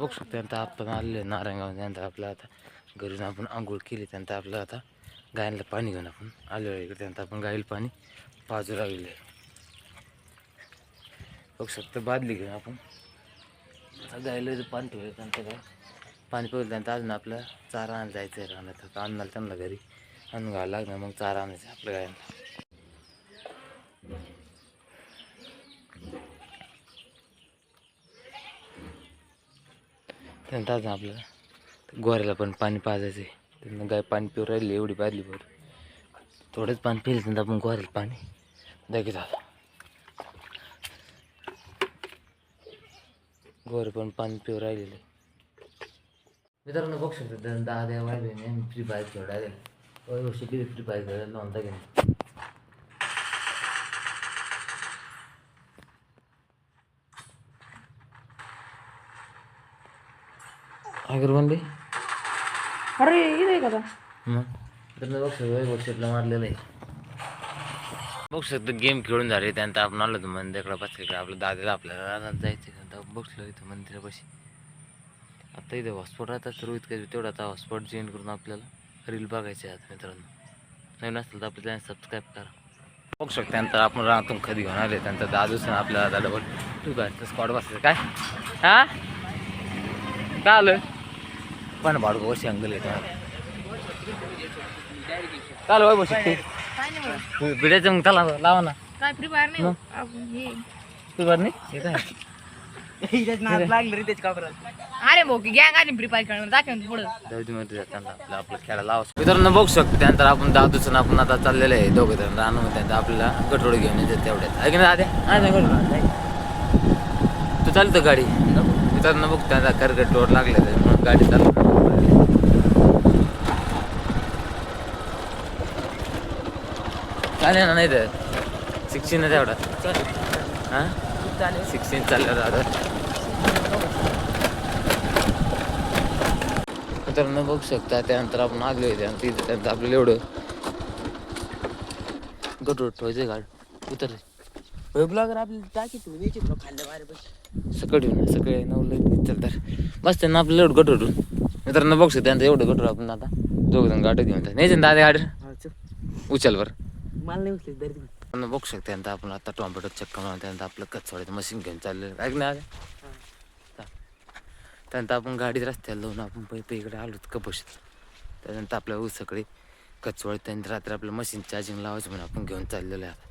बघू शकतो आता आपण आलेलो नारायणगाव त्यानंतर आपलं आता. घरून आपण आंघोळ केली त्यानंतर आपलं आता गायला पाणी घेऊन आपण आलेलो आहे. इकडे त्यानंतर आपण गायला पाणी पाजू लागलेलं आहे. बघू शकतो बादली घेऊन आपण. आता गायला जर पाणी ठेवलं त्यानंतर काय? पाणी पिवलं त्यानंतर अजून आपलं चारा आणायला जायचं आहे तर आणणार त्यांना घरी. आणून घ्यायला लागणार मग चारा आणायचं आपल्या गायला. त्यांना अजून आपल्याला गोऱ्याला पण पाणी पाजायचं आहे त्यांना गाय पाणी पिऊ राहिली एवढी पाजली बरं थोडंच पाणी पिलं त्यांना आपण गोऱ्याला पाणी लगेच झालं गोरे पण पाणी पिऊ राहिलेलं. मित्रांनो बघू शकतो त्यांना दहा द्या वाढले फ्री फायर खेळा वर्षी किती फ्री फायर खेळायला म्हणता का आता? मग? तर बघ वैभव मारलेलं आहे. बघू शकतो गेम खेळून झाले त्यानंतर आपण आलो होतो मंदिराकडे बसले आपलं दादाला आपल्याला रानात जायचं आता बसलो इथं मंदिरापाशी. आता इथे हॉस्पॉट राहतात तर इतकं तेवढं आता हॉस्पॉट जॉईन करून आपल्याला रील बघायचे आहेत मित्रांनो. नवीन असेल तर आपलं चॅनल सबस्क्राईब करा. बघू शकतो त्यानंतर आपण रानातून खदी घेऊन आले? त्यानंतर दादूच आपल्याला दादा बोल तू काय स्कॉट बसलं काय? हा? काय आलं? पण भाडू कशी अंगल येतो चालू वैभव शकते काय नाही बघ. भिडायचं मग त्याला लावा ना. काय फ्री फायर नाही मग? आपण हे. तू बरं नाही? हे काय? अरे भाऊ की गँग आली फ्री फायर खेळणार दाखव पुढं. दौडीमध्ये जाताना आपलं आपलं खेळायला लावा. मित्रांनो बघू शकतो त्यानंतर आपण दादूचं आपण आता चाललेलं आहे. दोघं जण राहणं त्यानंतर आपल्याला गटोड घेऊन येते तेवढ्यात. आहे की नाही आद्या हा नाही गटोड तू चालतं गाडी? मित्रांनो बघ त्यांचा करकट टोर लागले म्हणून गाडी चालू चालेल ना नाही तर. सिक्स्टीन आहे तेवढा हां? सिक्स्टीन चाललं दादा. मित्रांनो बघू शकता त्यानंतर आपण आलो आहे त्यानंतर आपल्याला एवढं गटोट ठेवायचं गाड. उतर ब्लॉगर आपल्याला टाकी तुम्ही यायचे तुला खाल्ल्या बाहेर बस सकाळी येऊन सकाळी नऊ चल तर. बस त्यांना आपल्याला एवढं गटोटून मित्रांनो बघू शकता त्यानंतर एवढं गटोट आपण आता. दोघ जण गाडी घेऊन नाही दादा गाडी चल. उचल बरं. मला नाही उचले आपण बघू शकता त्यानंतर आपण आता टोमॅटो चक्का मारून त्यानंतर आपलं कचवड्याचं मशीन घेऊन चाललेलं ऐक ना त्यानंतर आपण गाडीत रस्त्याला लावून आपण पै इकडे आलो कपशीत. त्यानंतर आपल्या सगळे कचवड त्यानंतर रात्री आपलं मशीन चार्जिंग लावायचं म्हणून आपण घेऊन चाललेलं आहे आता.